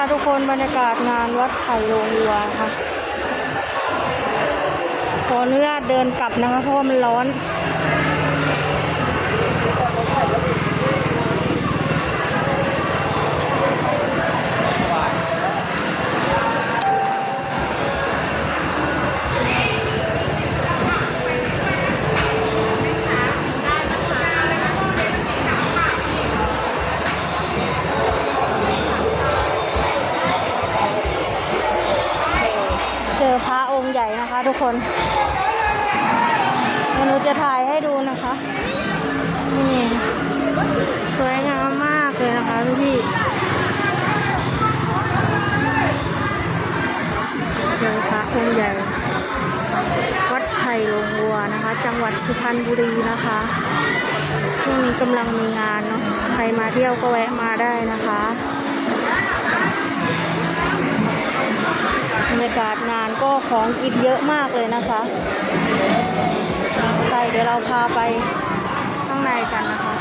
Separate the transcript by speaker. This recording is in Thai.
Speaker 1: นะคะทุกคนบรรยากาศงานวัดไผ่โรงวัวนะคะขออนุญาตเดินกลับนะคะเพราะว่ามันร้อน เจอพระองค์ใหญ่นะคะทุกคนเดี๋ยวหนูจะถ่ายให้ดูนะคะ นี่ สวยงามมากเลยนะคะพี่พี่เจอพระองค์ใหญ่ วัดไผ่ลงวัวนะคะ จังหวัดสุพรรณบุรีนะคะช่วงนี้กำลังมีงานเนาะใครมาเที่ยวก็แวะมาได้นะคะากาศงานก็ของกินเยอะมากเลยนะคะไปเดี๋ยวเราพาไปข้างในกันนะคะ